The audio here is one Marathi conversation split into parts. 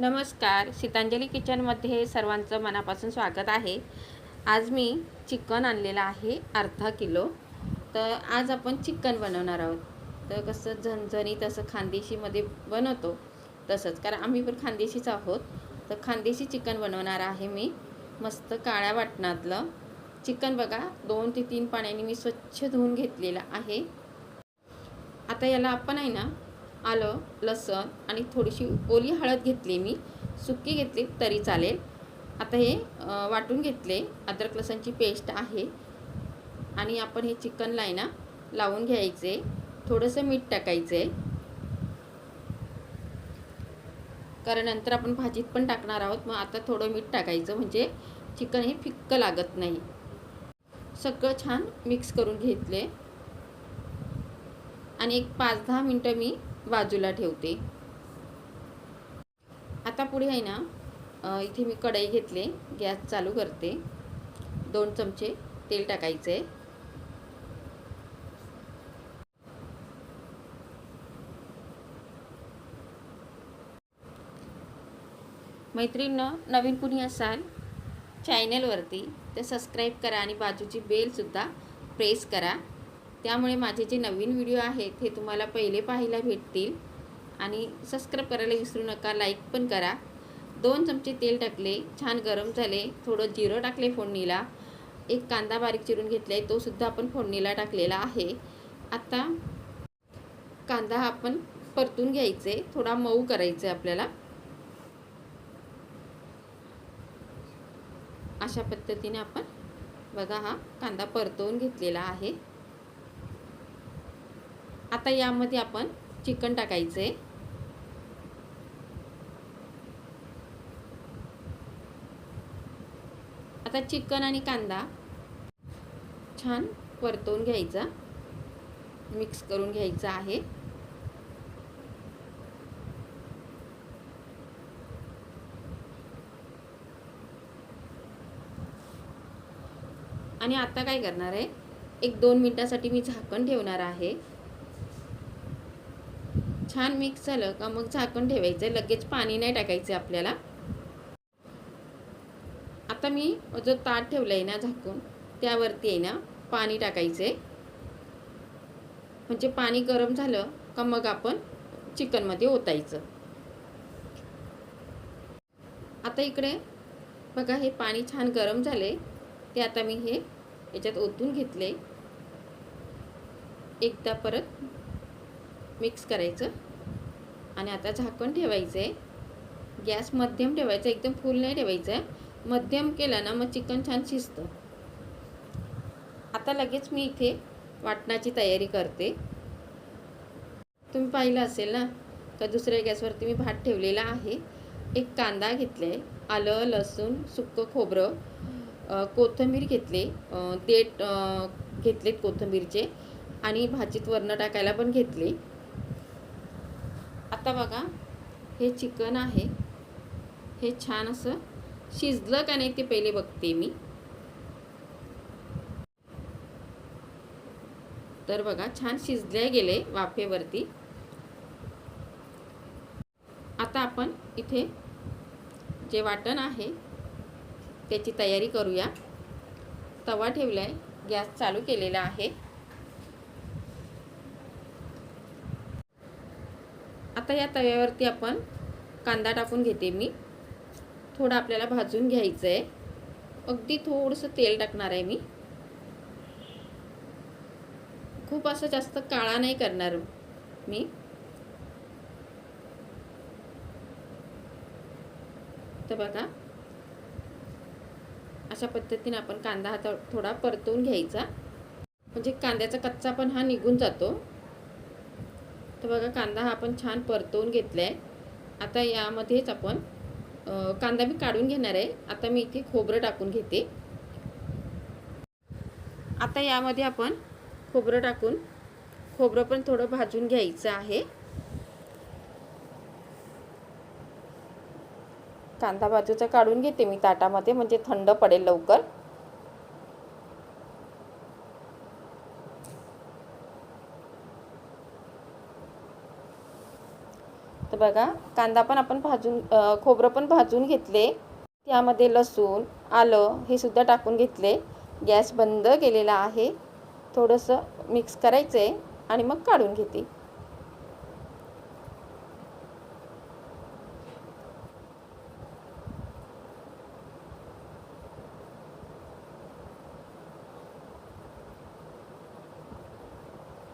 नमस्कार. सीतांजली किचनमध्ये सर्वांचं मनापासून स्वागत आहे. आज मी चिकन आणलेलं आहे अर्धा किलो. तर आज आपण चिकन बनवणार आहोत. तर कसं झणझणी तसं खानदेशीमध्ये बनवतो तसंच कारण आम्ही पण खानदेशीच आहोत. तर खानदेशी चिकन बनवणार आहे मी. मस्त काळ्या वाटणातलं. चिकन बघा दोन ते तीन पाण्याने मी स्वच्छ धुवून घेतलेलं आहे. आता याला आपण आहे ना आलं लसण आणि थोडीशी ओली हळद घेतली मी. सुकी घेतली तरी चालेल. आता हे वाटून घेतले. अद्रक लसणची पेस्ट आहे. आणि आपण हे चिकनला आहे ना लावून घ्यायचे. थोडंसं मीठ टाकायचं. आहे कारण नंतर आपण भाजीत पण टाकणार आहोत. मग आता थोडं मीठ टाकायचं. म्हणजे चिकन हे फिक्कं लागत नाही. सगळं छान मिक्स करून घेतले. आणि एक पाच दहा मिनटं मी बाजूला ठेवते. आता पुढे आहे ना इथे मी कढई घेतले गॅस चालू करते. दोन चमचे तेल टाकायचे. मैत्रिणीनं नवीन कुणी असाल चॅनलवरती तर सबस्क्राईब करा आणि बाजूची बेलसुद्धा प्रेस करा. त्यामुळे माझे जे नवीन व्हिडिओ आहेत हे तुम्हाला पहिले पाहायला भेटतील. आणि सबस्क्राईब करायला विसरू नका लाईक पण करा. दोन चमचे तेल टाकले छान गरम झाले थोडं जिरं टाकले फोडणीला. एक कांदा बारीक चिरून घेतला आहे तोसुद्धा आपण फोडणीला टाकलेला आहे. आता कांदा हा आपण परतून घ्यायचे थोडा मऊ करायचे आपल्याला. अशा पद्धतीने आपण बघा हा कांदा परतवून घेतलेला आहे. आता यामध्ये आपण चिकन टाकायचे. आता चिकन आणि कांदा छान परतवून घ्यायचा. मिक्स करून घ्यायचा आहे. आणि आता काय करणार आहे? एक दोन मिनटासाठी मी झाकण ठेवणार आहे. छान मिक्स झालं का मग झाकण ठेवायचं लगेच पाणी नाही टाकायचं आपल्याला. आता मी जो ताट ठेवलं आहे ना झाकून त्यावरती आहे ना पाणी टाकायचे म्हणजे पाणी गरम झालं का मग आपण चिकनमध्ये ओतायचं. आता इकडे बघा हे पाणी छान गरम झाले ते आता मी हे याच्यात ओतून घेतले एकदा परत मिक्स करायचं आणि आता झाकण ठेवायचं आहे गॅस मध्यम ठेवायचा एकदम फुल नाही ठेवायचं. आहे मध्यम केला ना मग चिकन छान शिजतं. आता लगेच मी इथे वाटणाची तयारी करते. तुम्ही पाहिलं असेल ना का दुसऱ्या गॅसवरती मी भात ठेवलेला आहे. एक कांदा घेतला आहे आलं लसूण सुक्कं खोबरं कोथंबीर कोथिंबीर घेतले देठ घेतलेत कोथिंबीरचे. आणि भाजीत वरणं टाकायला पण घेतले. आता बघा हे चिकन आहे. हे छान असं शिजलं का नाही ते पहिले बघते मी. तर बघा छान शिजले गेले वाफेवरती. आता आपण इथे जे वाटण आहे त्याची तयारी करूया. तवा ठेवला आहे गॅस चालू केलेला आहे. आता या तव्यावरती आपण कांदा टाकून घेते मी. थोडं आपल्याला भाजून घ्यायचं आहे अगदी थोडंसं तेल टाकणार आहे मी. खूप असं जास्त काळा नाही करणार मी. तर बघा. अशा पद्धतीने आपण कांदा हा थोडा परतवून घ्यायचा. म्हणजे कांद्याचा कच्चा पण हा निघून जातो. तर बघा कांदा हा आपण छान परतवून घेतला आहे आता यामध्येच आपण कांदा मी काढून घेणार आहे. आता मी इथे खोबरं टाकून घेते. आता यामध्ये आपण खोबरं टाकून खोबरं पण थोडं भाजून घ्यायचं आहे. कांदा बाजूचा काढून घेते मी ताटामध्ये म्हणजे थंड पडेल लवकर. तर बघा कांदा पण आपण भाजून खोबरं पण भाजून घेतले. त्यामध्ये लसूण आलं हे सुद्धा टाकून घेतले. गॅस बंद केलेला आहे. थोडंसं मिक्स करायचं आहे आणि मग काढून घेते.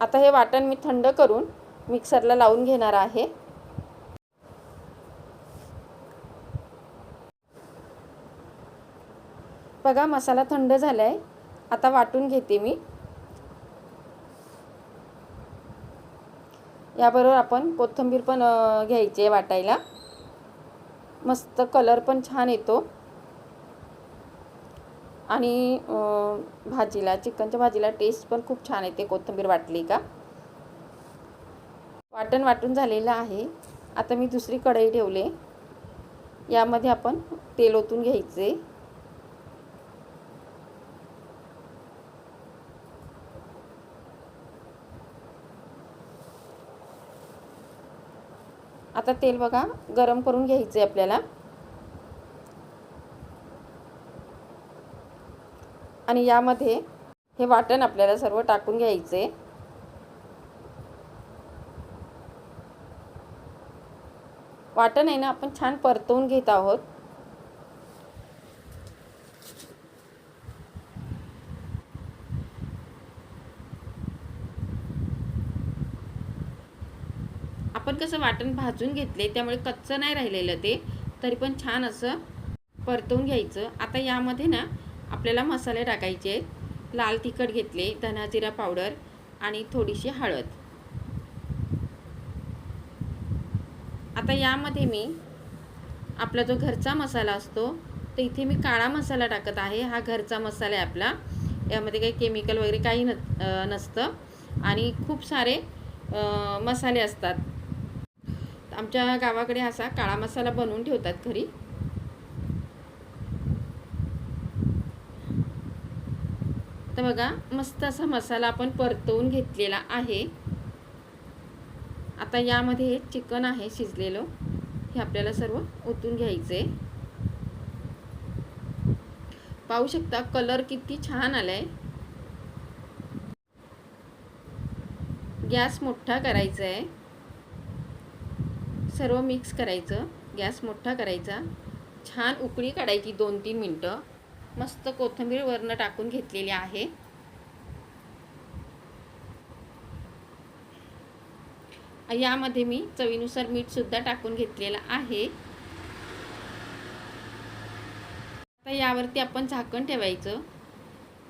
आता हे वाटण मी थंड करून मिक्सरला लावून घेणार आहे. बघा मसाला थंड झाला आहे आता वाटून घेते मी. याबरोबर आपण कोथिंबीर पण घ्यायची आहे वाटायला. मस्त कलर पण छान येतो. आणि भाजीला चिकनच्या भाजीला टेस्ट पण खूप छान येते कोथिंबीर वाटली का? वाटण वाटून झालेलं आहे. आता मी दुसरी कढई ठेवले. यामध्ये आपण तेल ओतून घ्यायचे. आता तेल बघा गरम करून घ्यायचे आपल्याला. आणि यामध्ये हे वाटण आपल्याला सर्व टाकून घ्यायचे वाटण आहे ना आपण छान परतवून घेत आहोत. आपण कसं वाटण भाजून घेतले त्यामुळे कच्चं नाही राहिलेलं ते तरी पण छान असं परतवून घ्यायचं. आता यामध्ये ना आपल्याला मसाले टाकायचे आहेत. लाल तिखट घेतले धना जिरा पावडर आणि थोडीशी हळद. आता यामध्ये मी आपला जो घरचा मसाला असतो तर इथे मी काळा मसाला टाकत आहे. हा घरचा मसाला आहे आपला. यामध्ये काही केमिकल वगैरे काही न नसतं. आणि खूप सारे मसाले असतात. आमच्या गावाकडे असा काळा मसाला बनवून ठेवतात घरी. तर बघा मस्त असा मसाला आपण परतवून घेतलेला आहे. आता यामध्ये हे चिकन आहे शिजलेलं. हे आपल्याला सर्व ओतून घ्यायचे पाहू शकता कलर किती छान आलाय. गॅस मोठा करायचा आहे सर्व मिक्स करायचं गॅस मोठा करायचा. छान उकळी काढायची दोन तीन मिनटं. मस्त कोथिंबीर वरनं टाकून घेतलेली आहे. यामध्ये मी चवीनुसार मीठसुद्धा टाकून घेतलेलं आहे. आता यावरती आपण झाकण ठेवायचं.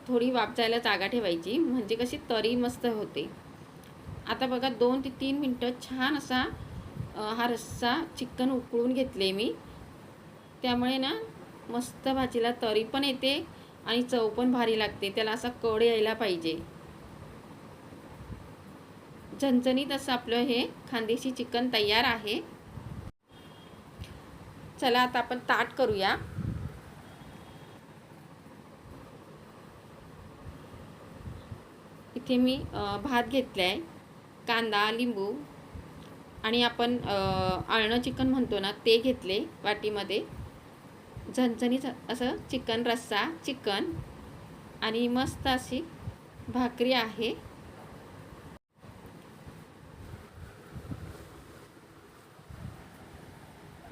थोडी वाफ जायला जागा ठेवायची म्हणजे कशी तरी मस्त होते. आता बघा दोन ते तीन मिनटं छान असा हा रस्सा चिकन उकळून घेतले मी. त्यामुळे ना मस्त भाजीला तरी पण येते आणि चव पण भारी लागते. त्याला असा कड यायला पाहिजे. झणझणीत असं आपलं हे खानदेशी चिकन तयार आहे. चला आता आपण ताट करूया. इथे मी भात घेतला आहे कांदा लिंबू. आणि आपण आळणं चिकन म्हणतो ना ते घेतले वाटीमध्ये. झणझणीत असं चिकन रस्सा चिकन आणि मस्त अशी भाकरी आहे.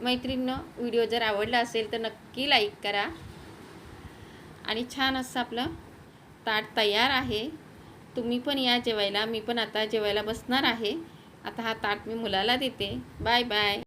मैत्रिणीनं व्हिडिओ जर आवडला असेल तर नक्की लाईक करा. आणि छान असं आपलं ताट तयार आहे. तुम्ही पण या जेवायला. मी पण आता जेवायला बसणार आहे. आता हा ताट मी मुलाला देते. Bye bye.